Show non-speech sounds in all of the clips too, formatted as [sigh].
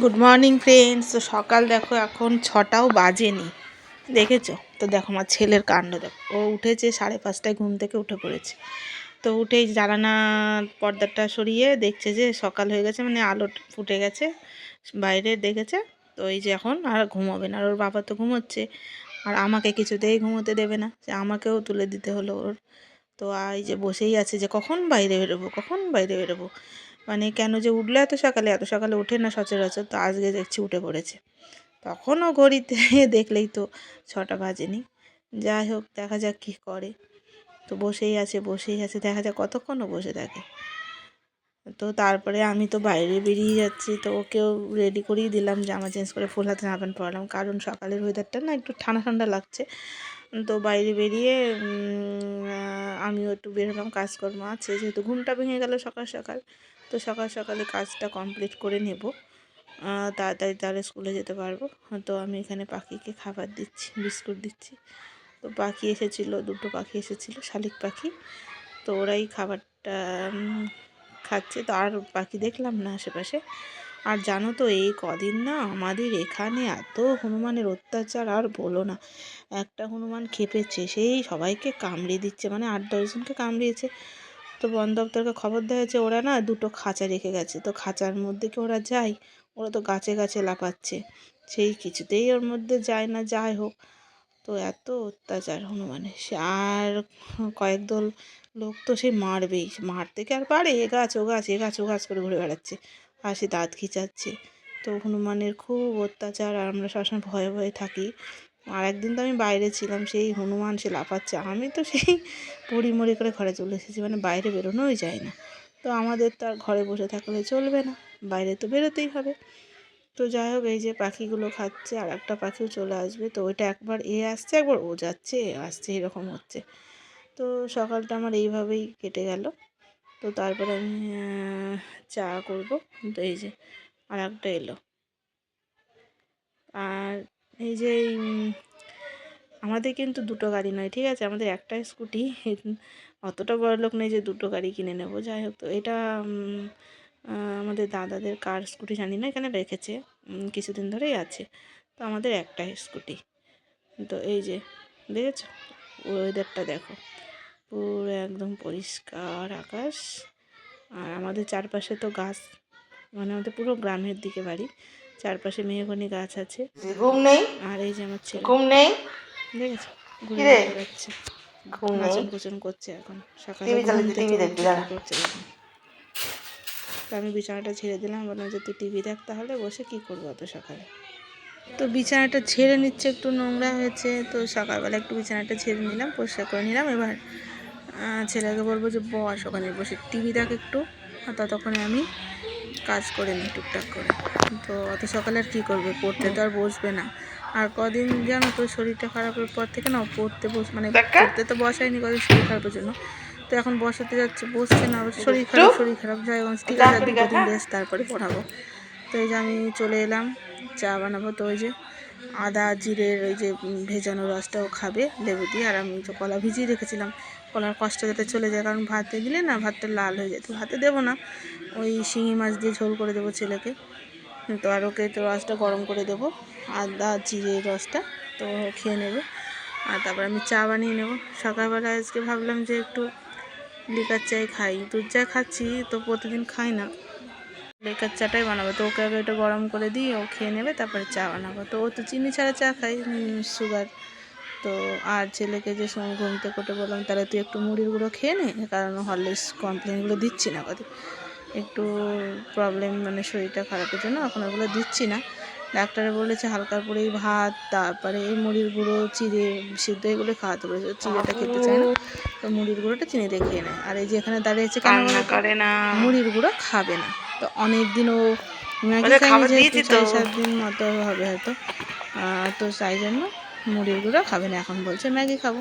Good morning friends তো সকাল দেখো, এখন ছটাও বাজেনি। দেখেছ? তো দেখো, আমার ছেলের কাণ্ড দেখো। ও উঠেছে সাড়ে পাঁচটায়, ঘুম থেকে উঠে পড়েছে। তো উঠেই জানানার পর্দাটা সরিয়ে দেখছে যে সকাল হয়ে গেছে মানে আলো ফুটে গেছে, বাইরে দেখেছে। তো এই যে এখন আর ঘুমোবে না, আর ওর বাবা তো ঘুমোচ্ছে। আর আমাকে কিছুতেই ঘুমোতে দেবে না, যে আমাকেও তুলে দিতে হলো ওর। তো এই যে বসেই আছে যে, কখন বাইরে বেরোবো? কখন বাইরে বেরোবো? মানে কেন যে উঠল এত সকালে? এত সকালে ওঠে না সচরাচর, তো আজকে দেখছি উঠে পড়েছে। তখনও ঘড়িতে [laughs] দেখলেই তো ছটা বাজেনি। যাই হোক, দেখা যাক কী করে। তো বসেই আছে বসেই আছে, দেখা যাক কতক্ষণও বসে থাকে। তো তারপরে আমি তো বাইরে বেরিয়ে যাচ্ছি, তো ওকেও রেডি করেই দিলাম, জামা চেঞ্জ করে ফুল হাতে জামা প্যান্ট পরালাম। কারণ সকালের ওয়েদারটা না একটু ঠান্ডা ঠান্ডা লাগছে। তো বাইরে বেরিয়ে আমিও একটু বেরোলাম কাজকর্ম আছে। যেহেতু ঘুমটা ভেঙে গেল সকাল সকাল তো সকাল সকালে কাজটা কমপ্লিট করে নেব। তাড়াতাড়ি তাহলে স্কুলে যেতে পারব। তো আমি এখানে পাখিকে খাবার দিচ্ছি, বিস্কুট দিচ্ছি। তো পাখি এসেছিল, দুটো পাখি এসেছিল, শালিক পাখি। তো ওরাই খাবারটা খাচ্ছে। তো আর পাখি দেখলাম না আশেপাশে। আর জানো তো, এই কদিন না আমাদের এখানে এত হনুমানের অত্যাচার, আর বলো না। একটা হনুমান খেপেছে সেই সবাইকে কামড়ে দিচ্ছে মানে আট দশজনকে কামড়িয়েছে। তো বন দপ্তরকে খবর দেওয়া হয়েছে, ওরা না দুটো খাঁচা রেখে গেছে। তো খাঁচার মধ্যে কি ওরা যায়? ওরা তো গাছে গাছে লাফাচ্ছে। সেই কিছুতেই ওর মধ্যে যায় না, যাই হোক। তো এত অত্যাচার হনুমানের সে আর কয়েক দল লোক তো সে মারবেই। মারতে কি আর পারে? এ গাছ, ও গাছ, এ গাছ, ও গাছ করে ঘুরে বেড়াচ্ছে। আর সে দাঁত খিচাচ্ছে তো হনুমানের খুব অত্যাচার, আর আমরা সবসময় ভয়ে ভয়ে থাকি। আর একদিন তো আমি বাইরে ছিলাম, সেই হনুমান সে লাফাচ্ছে। আমি তো সেই পড়িমড়ি করে ঘরে চলে এসেছি মানে বাইরে বেরোনোই যায় না। তো আমাদের তো আর ঘরে বসে থাকলে চলবে না, বাইরে তো বেরোতেই হবে। তো যাই হোক, এই যে পাখিগুলো খাচ্ছে, আর একটা পাখিও চলে আসবে। তো ওইটা একবার এ আসছে, একবার ও যাচ্ছে, এ আসছে, এরকম হচ্ছে। তো সকালটা আমার এইভাবেই কেটে গেল। তো তারপরে আমি চা করব। তো এই যে আর একটা এলো। আর এই যে আমাদের কিন্তু দুটো গাড়ি নয়, ঠিক আছে? আমাদের একটা স্কুটি, [laughs] অতটা বড় লোক নেই যে দুটো গাড়ি কিনে নেব। যাই হোক, তো এটা আমাদের দাদাদের কার স্কুটি জানি না, এখানে রেখেছে কিছুদিন ধরেই আছে। তো আমাদের একটা স্কুটি। তো এই যে, দেখেছ? ওয়েদারটা দেখো। পুরো একদম পরিষ্কার আকাশ। আর আমাদের চারপাশে তো গাছ মানে আমাদের পুরো গ্রামের দিকে বাড়ি। চারপাশে মেহগনি গাছ আছে। ঘুম নেই? আর এই যে আমার ছেলে। ঘুম নেই? দেখেছ? ঘুরে? বেড়াচ্ছে ঘুম নেই? নাচন করছে এখন। সকালে টিভি। করছে তো আমি বিছানাটা ছেড়ে দিলাম বললাম যে তুই টিভি দেখ তাহলে বসে কি করব অত সকালে? তো বিছানাটা ছেড়ে নিচ্ছে একটু নোংরা হয়েছে। তো সকালবেলা একটু বিছানাটা ছেড়ে নিলাম পরিষ্কার করে নিলাম। এবার ছেলেকে বলব যে বস ওখানে বসে টিভি দেখ একটু। আর ততক্ষণে আমি কাজ করে নিই টুকটাক করে। তো অত সকালে আর কী করবে? পড়তে তো আর বসবে না। আর কদিন জানো তো শরীরটা খারাপের পর থেকে না পড়তে বস মানে পড়তে তো বসায়নি কদিন শরীর খারাপের জন্য। তো এখন বসাতে যাচ্ছে বসছে না শরীর খারাপ শরীর খারাপ। যাই ঠিক আছে দুদিন বেশ তারপরে পড়াবো। তো এই যে আমি চলে এলাম চা বানাবো তো ওই যে। আদা জিরের ওই যে ভেজানো রসটাও খাবে, লেবু দিয়ে। আর আমি তো কলা ভিজিয়ে রেখেছিলাম, কলার কষ্ট যাতে চলে যায়, কারণ ভাতে দিলে না, ভাতটা লাল হয়ে যায়। তো ভাতে দেবো না, ওই শিঙি মাছ দিয়ে ঝোল করে দেবো ছেলেকে। তো আর ওকে তো রসটা গরম করে দেবো, আদা, জিরে, রসটা, তো খেয়ে নেবে। আর তারপর আমি চা বানিয়ে নেব। সকালবেলা আজকে ভাবলাম যে একটু লিকার চাই খাই। দুধ চা খাচ্ছি, তো প্রতিদিন খাই না। লিকার চাটাই বানাবো। তো ওকে আগে এটা গরম করে দিই ও খেয়ে নেবে তারপরে চা বানাবো। তো ও তো চিনি ছাড়া চা খাই সুগার তো আর ছেলেকে যে সময় ঘুম থেকে বললাম তাহলে তুই একটু মুড়ির গুঁড়ো খেয়ে নে কারণ হরলিক্স কমপ্লেনগুলো দিচ্ছি না কদিন একটু প্রবলেম মানে শরীরটা খারাপের জন্য এখন ওগুলো দিচ্ছি না। ডাক্তারে বলেছে হালকা করেই ভাত তারপরে এই মুড়ির গুঁড়ো চিড়ে সিদ্ধ এগুলো খাওয়াতে বলেছে। চিড়েটা খেতে চায় না। তো মুড়ির গুঁড়োটা চিনি দিয়ে খেয়ে নেয় আর এই যে এখানে দাঁড়িয়েছে কেন করে না। মুড়ির গুঁড়ো খাবে না। তো অনেক দিন ও ম্যাগি ওদের খায়নি খাবার যেহেতু দিয়েছি তো। ছয় সাত দিন মতো হবে হয়তো। তো তাই জন্য মুড়ির গুঁড়ো খাবে না এখন বলছে ম্যাগি খাব।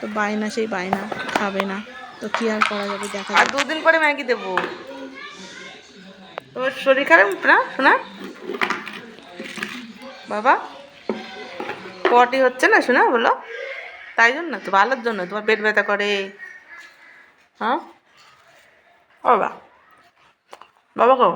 তো বায়না সেই বায়না খাবে না। তো কি আর করা যাবে দেখা আর দুদিন পরে ম্যাগি দেবো। তোমার শরীর খারাপ না শোনা বাবা? পটি হচ্ছে না শোনা বলো? তাই জন্য তো ভালোর জন্য তোমার পেট ব্যথা করে। হ্যাঁ? ও বাবা বাবা গো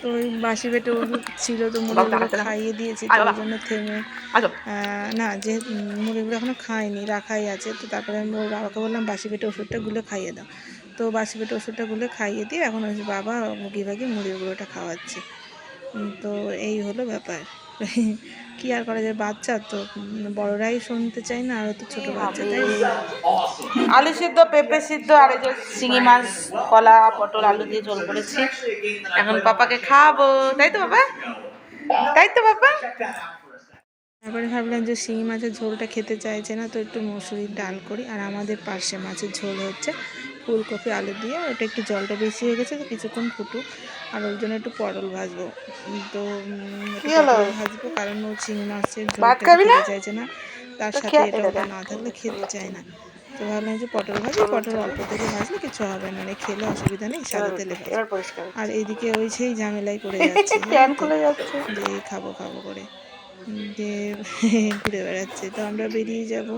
তো ওই বাসি পেটে ওষুধ ছিল তো মুড়িগুলো খাইয়ে দিয়েছি তো ওই জন্য থেমে। না যে মুড়িগুলো এখনও খাইনি রাখাই আছে। তো তারপরে আমি ওর বাবাকে বললাম বাসি পেটে ওষুধটা গুলে খাইয়ে দাও। তো বাসি পেটে ওষুধটা গুলে খাইয়ে দিয়ে এখন ওই বাবা মুগি ভাগি মুড়ির খাওয়াচ্ছে। তো এই হলো ব্যাপার। কি আর করা যায়? বাচ্চা তো বড়রাই শুনতে চায় না আর তো ছোটো বাচ্চা তাই? আলু সিদ্ধ পেঁপে সিদ্ধ আর এই যে শিঙি মাছ কলা পটল আলু দিয়ে ঝোল করেছি। এখন পাপাকে খাওয়াবো। তাই তো বাবা? তাই তো বাবা? তারপরে ভাবলাম যে শিঙি মাছের ঝোলটা খেতে চাইছে না তো একটু মসুরির ডাল করি। আর আমাদের পার্শে মাছের ঝোল হচ্ছে ফুলকপি আলু দিয়ে ওটা একটু জলটা বেশি হয়ে গেছে তো কিছুক্ষণ ফুটুক। আর ওর জন্য একটু পটল ভাজবো। তো? পটল ভাজবো কারণ ও চিংড়ি মাছের ঝোলটা না? চাইছে না। তার সাথে এটা না। থাকলে খেতে চায় না। তো ভাবলাম যে পটল ভাজি পটল অল্প থেকে ভাজলে কিছু হবে না। মানে খেলে অসুবিধা নেই সাদা তেলে আর এইদিকে ওই সেই ঝামেলায় করে [laughs] যাচ্ছে। ফ্যান জানো তো? খুলে যাচ্ছে। যে খাব খাব করে। উম, যে [laughs] ঘুরে বেড়াচ্ছে। তো আমরা বেরিয়ে যাব।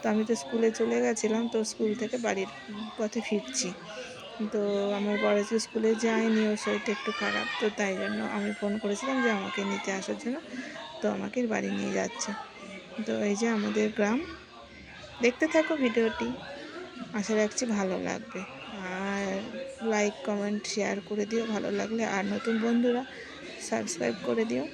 তো আমি তো স্কুলে চলে গেছিলাম, তো স্কুল থেকে বাড়ির পথে ফিরছি। তো আমার বড় যে স্কুলে যায়নি, ওর শরীরটা একটু খারাপ, তো তাই জন্য আমি ফোন করেছিলাম যে আমাকে নিতে আসার জন্য, তো আমাকে বাড়ি নিয়ে যাচ্ছে। তো এই যে আমাদের গ্রাম, দেখতে থাকো ভিডিওটি, আশা রাখছি ভালো লাগবে। আর লাইক কমেন্ট শেয়ার করে দিও, ভালো লাগলে। আর নতুন বন্ধুরা সাবস্ক্রাইব করে দিও।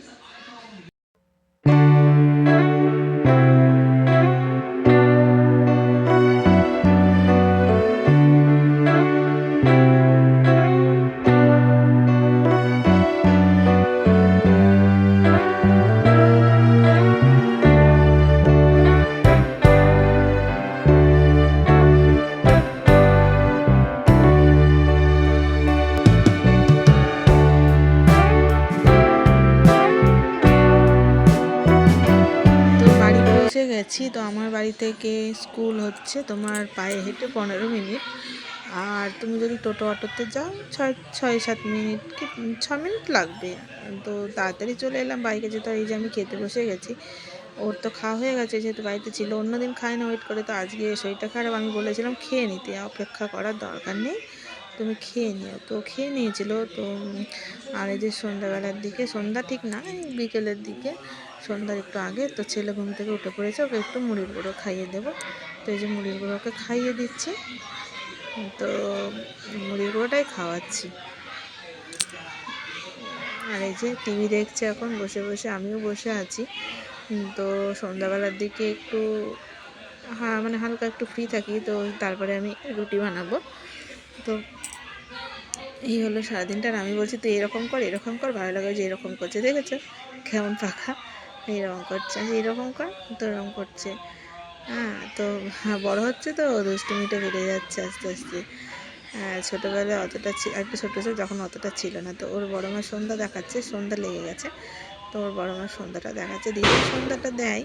গেছি, তো আমার বাড়ি থেকে স্কুল হচ্ছে তোমার পায়ে হেঁটে পনেরো মিনিট। আর তুমি যদি টোটো অটোতে যাও, ছয় ছয়, সাত মিনিট কি, ছ মিনিট লাগবে। তো তাড়াতাড়ি চলে এলাম, বাইকে যেতে এই যে আমি খেতে বসে গেছি। ওর তো খাওয়া হয়ে গেছে, যেহেতু বাড়িতে ছিল, অন্যদিন খায় না ওয়েট করে, তো আজকে শরীরটা খারাপ, আমি বলেছিলাম খেয়ে নিতে, অপেক্ষা করার দরকার নেই। তুমি খেয়ে নিও। তো খেয়ে নিয়েছিল, তো আর এই যে সন্ধ্যাবেলার দিকে, সন্ধ্যা ঠিক না বিকেলের দিকে, সন্ধ্যার একটু আগে, তো ছেলে ঘুম থেকে উঠে পড়েছে, ওকে একটু মুড়ির গুঁড়ো খাইয়ে দেবো। তো এই যে মুড়ির গুঁড়ো ওকে খাইয়ে দিচ্ছে, তো মুড়ির গুঁড়োটাই খাওয়াচ্ছি। আর এই যে টিভি দেখছে এখন, বসে বসে আমিও বসে আছি। তো সন্ধ্যাবেলার দিকে একটু হ্যাঁ মানে হালকা একটু ফ্রি থাকি, তো তারপরে আমি রুটি বানাবো। তো এই হলো সারাদিনটা আমি বলছি তুই এরকম কর এরকম কর ভালো লাগে যে এরকম করছে। দেখেছ? কেমন পাখা? এইরকম করছে যে এরকম কর তো এরকম করছে। হ্যাঁ তো হ্যাঁ, বড় হচ্ছে তো দুষ্টুমিটা বেড়ে যাচ্ছে আস্তে আস্তে। হ্যাঁ, ছোটোবেলায় অতটা একটু ছোটো ছিল যখন অতটা ছিল না তো ওর বড় মা সন্ধ্যা দেখাচ্ছে সন্ধ্যা লেগে গেছে। তো ওর বড় মা সন্ধ্যাটা দেখাচ্ছে। দিদি সন্ধ্যাটা দেয়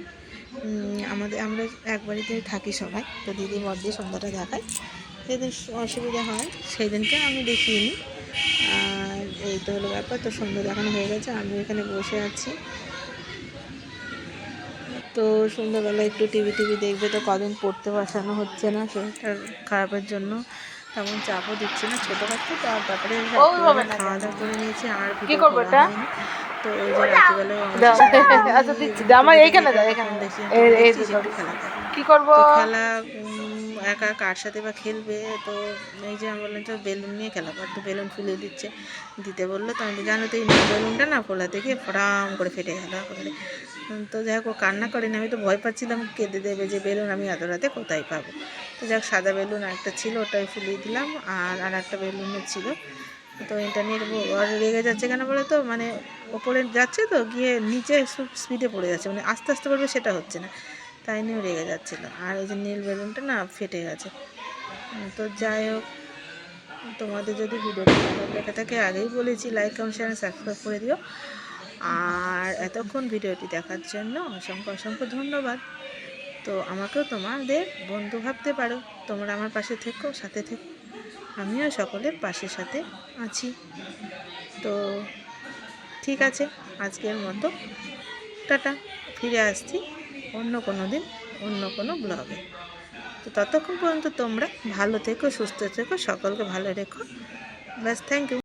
আমাদের আমরা এক বাড়িতে থাকি সবাই তো দিদি বড় দিয়ে সন্ধ্যাটা দেখায়। যেদিন অসুবিধা হয় সেই দিনকে আমি দেখিয়ে নিই আর এই তো হলো ব্যাপার তো সন্ধ্যা দেখানো হয়ে গেছে আমি এখানে বসে আছি। তো সন্ধ্যাবেলা একটু টিভি টিভি দেখবে তো কদিন পড়তে বসানো হচ্ছে না শরীরটা খারাপের জন্য তেমন চাপও দিচ্ছে না ছোটো বাচ্চা তো আর তারপরে ও হবে না খাওয়া দাওয়া করে নিয়েছি আর কি করব এটা? তো ওই যে রাত্রিবেলায় [laughs] আচ্ছা, দিচ্ছি। আমার এইখানে। একটু খেলা। কি করব? খেলা একা কার সাথে বা খেলবে? তো এই যে আমি বললাম তো বেলুন নিয়ে খেলা কর তো বেলুন ফুলিয়ে দিচ্ছে। দিতে বলল তো আমি জানো তো এই বেলুনটা না ফোলাতে গিয়ে ফটাম করে ফেটে গেল তো যাই হোক কান্না করেনি, আমি তো ভয় পাচ্ছিলাম, কেঁদে দেবে যে বেলুন আমি এত রাতে কোথায় পাবো? তো যাক সাদা বেলুন একটা ছিল, ওটাই ফুলিয়ে দিলাম, আর আর একটা বেলুনও ছিল। তো এটা নিয়ে রেগে যাচ্ছে কেন বলে তো? মানে ওপরে যাচ্ছে তো, গিয়ে নিচে স্পিডে পড়ে যাচ্ছে মানে আস্তে আস্তে পড়বে সেটা হচ্ছে না। তাই নিয়েও রেগে যাচ্ছিল আর এই যে নীল বেলুনটা না ফেটে গেছে। তো যাই হোক, তোমাদের যদি ভিডিওটা ভালো লেগে থাকে, আগেই বলেছি লাইক কমেন্ট শেয়ার সাবস্ক্রাইব করে দিও। আর এতক্ষণ ভিডিওটি দেখার জন্য অসংখ্য অসংখ্য ধন্যবাদ। তো আমাকেও তোমাদের বন্ধু ভাবতে পারো, তোমরা আমার পাশে থেকো, সাথে থেকো। আমিও সকলের পাশে সাথে আছি। তো ঠিক আছে, আজকের মতো। টাটা, ফিরে আসছি। অন্য কোনো দিন, অন্য কোনো ব্লগে। তো ততক্ষণ পর্যন্ত তোমরা ভালো থেকো, সুস্থ থেকো, সকলকে ভালো রেখো। ব্যাস থ্যাংক ইউ